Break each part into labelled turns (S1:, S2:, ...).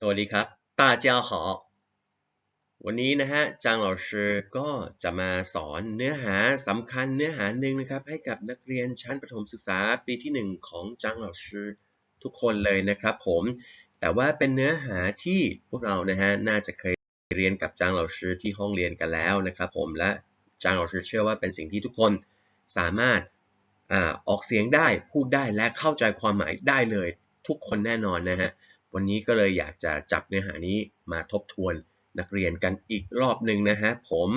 S1: สวัสดีครับ大家好วันนี้นะฮะจางเหล่าชื่อก็จะมาสอนเนื้อหาสำคัญเนื้อหาหนึ่งนะครับ ให้กับนักเรียนชั้นประถมศึกษาปีที่หนึ่งของจางเหล่าชื่อทุกคนเลยนะครับผม แต่ว่าเป็นเนื้อหาที่พวกเรานะฮะน่าจะเคยเรียนกับจางเหล่าชื่อที่ห้องเรียนกันแล้วนะครับผมและจางเหล่าชื่อเชื่อว่าเป็นสิ่งที่ทุกคนสามารถอาออกเสียงได้พูดได้และเข้าใจความหมายได้เลยทุกคนแน่นอนนะฮะ วันนี้ก็เลยอยากจะจับเนื้อหานี้มาทบทวนนักเรียนกันอีกรอบหนึ่งนะฮะผม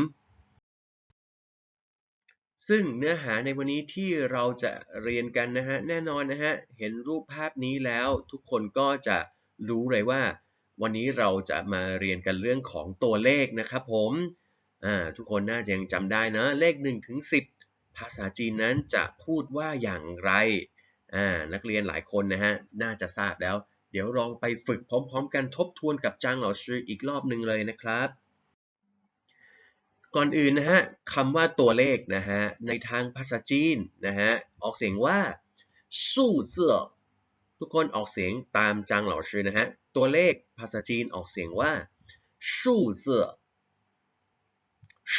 S1: ซึ่งเนื้อหาในวันนี้ที่เราจะเรียนกันนะฮะแน่นอนนะฮะเห็นรูปภาพนี้แล้วทุกคนก็จะรู้เลยว่า วันนี้เราจะมาเรียนกันเรื่องของตัวเลขนะครับผมอ่าทุกคนน่าจะยังจำได้นะเลข1ถึง10 ภาษาจีนนั้นจะพูดว่าอย่างไรอ่านักเรียนหลายคนนะฮะน่าจะทราบแล้ว เดี๋ยวลองไปฝึกพร้อม ๆ กันทบทวนกับจางเหล่าชื่ออีกรอบหนึ่งเลยนะครับ ก่อนอื่นนะฮะคำว่าตัวเลขนะฮะในทางภาษาจีนนะฮะออกเสียงว่าสู้เสื้อทุกคนออกเสียงตามจางเหล่าชื่อนะฮะตัวเลขภาษาจีนออกเสียงว่าสู้เสื้อ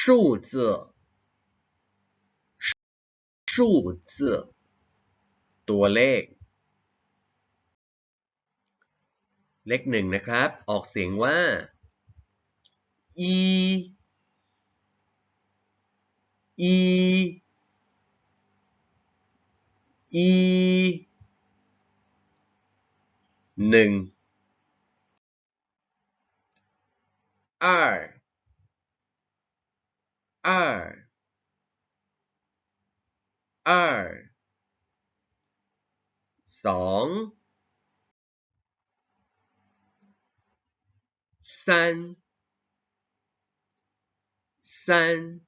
S1: สู้เสื้อสู้เสื้อตัวเลข เลขหนึ่งนะครับ ออกเสียงว่า e e e หนึ่ง二二二สอง 三三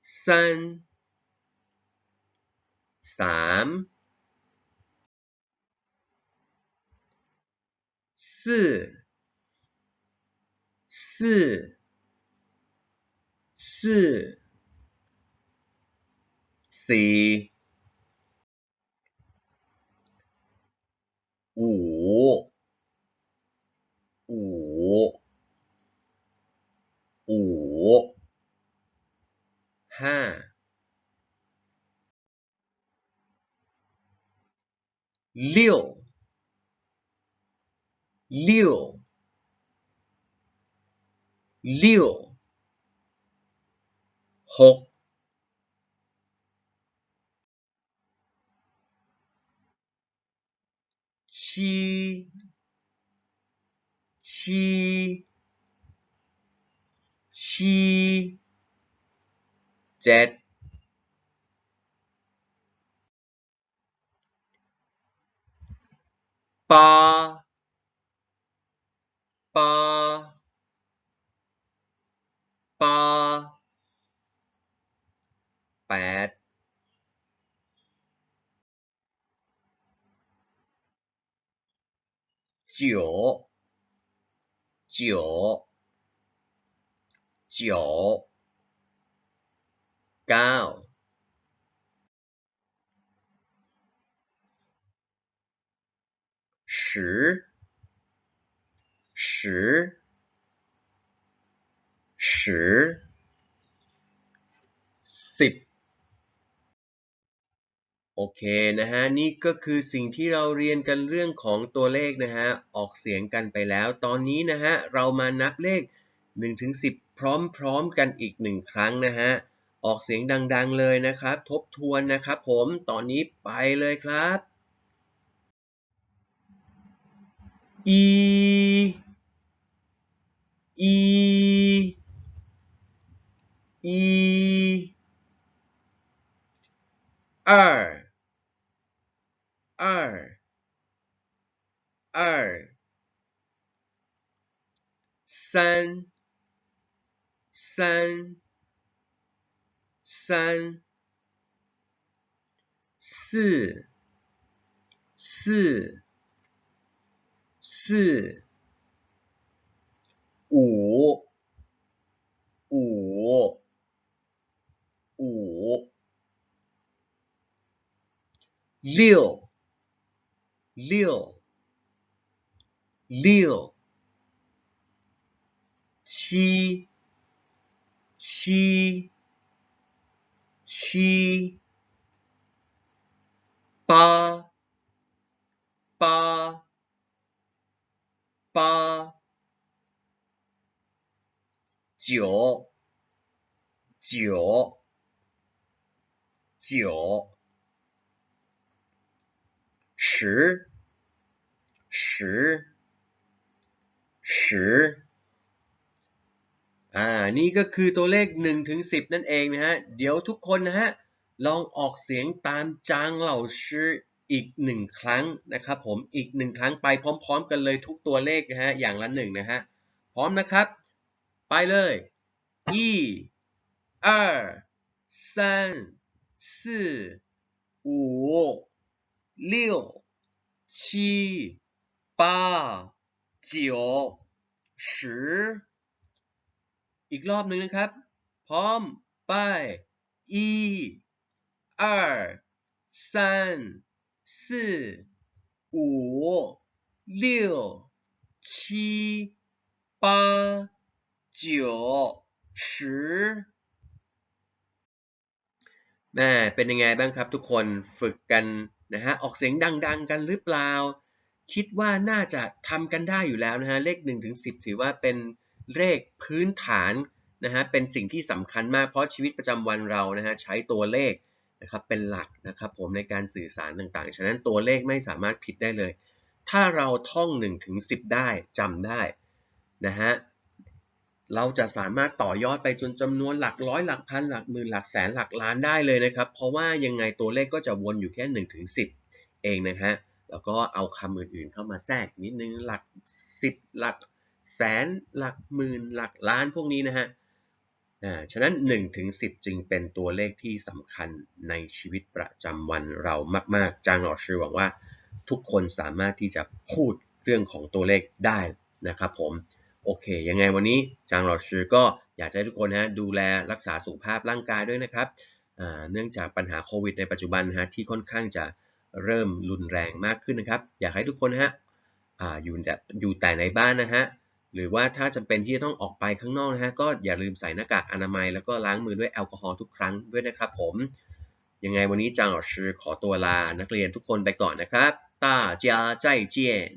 S1: 三三四四四四六六六หก七七七เจ็ด 八八八แปด九九九เก้า 十十十สิบ โอเคนะฮะนี่ก็คือสิ่งที่เราเรียนกันเรื่องของตัวเลขนะฮะออกเสียงกันไปแล้ว ตอนนี้นะฮะเรามานับเลข1ถึง10 พร้อมๆกันอีกหนึ่งครั้งนะฮะออกเสียงดังๆเลยนะครับ ทบทวนนะครับผมตอนนี้ไปเลยครับ 一一一二二二三三三四四四五五五六六六七七七八八八九九九十十十อ่า นี่ก็คือตัวเลข1ถึง10 นั่นเองนะฮะ เดี๋ยวทุกคนนะฮะ ลองออกเสียงตามจางเหล่าชื่อ อีกหนึ่งครั้งนะครับผม อีกหนึ่งครั้งไปพร้อม ๆ กันเลยทุกตัวเลขนะฮะ อย่างละหนึ่งนะฮะ พร้อมนะครับ ไปเลย 一、二、三、四、五、六、七、八、九、十 อีกรอบหนึ่งนะครับ พร้อม ไป一、二、三、 四、五、六、七、八、九、十 แม่เป็นยังไงบ้างครับทุกคนฝึกกันนะฮะออกเสียงดัง ๆ กันหรือเปล่า คิดว่าน่าจะทำกันได้อยู่แล้วนะฮะเลข1ถึง10 ถือว่าเป็นเลขพื้นฐานนะฮะเป็นสิ่งที่สำคัญมากเพราะชีวิตประจำวันเรานะฮะใช้ตัวเลข นะครับเป็นหลักนะครับผมในการสื่อสารต่างๆ ฉะนั้นตัวเลขไม่สามารถผิดได้เลย ถ้าเราท่อง 1 ถึง 10 ได้จำได้นะฮะเราจะสามารถต่อยอดไปจนจำนวนหลักร้อยหลักพันหลักหมื่นหลักแสนหลักล้านได้เลยนะครับ เพราะว่ายังไงตัวเลขก็จะวนอยู่แค่1ถึง10 เองนะฮะแล้วก็เอาคำอื่นๆเข้ามาแทรกนิดนึงหลัก 10 หลักแสนหลักหมื่นหลักล้านพวกนี้นะฮะ อ่าฉะนั้น 1 ถึง 10 จึงเป็นตัวเลขที่สำคัญในชีวิตประจำวันเรามาก ๆ จางหล่อชื่อหวังว่าทุกคนสามารถที่จะพูดเรื่องของตัวเลขได้นะครับผม โอเค ยังไงวันนี้จางหล่อชื่อก็อยากให้ทุกคนนะดูแลรักษาสุขภาพร่างกายด้วยนะครับอ่าเนื่องจากปัญหาโควิดในปัจจุบันนะฮะที่ค่อนข้างจะเริ่มรุนแรงมากขึ้นนะครับ อยากให้ทุกคนฮะอ่าอยู่แต่อยู่แต่ในบ้านนะฮะ หรือว่าถ้าจำเป็นที่จะต้องออกไปข้างนอกนะฮะก็อย่าลืมใส่หน้ากากอนามัย แล้วก็ล้างมือด้วยแอลกอฮอล์ทุกครั้งด้วยนะครับผม ยังไงวันนี้จางอ๋อชือขอตัวลานักเรียนทุกคนไปก่อนนะครับต้าจ้าใจเจียน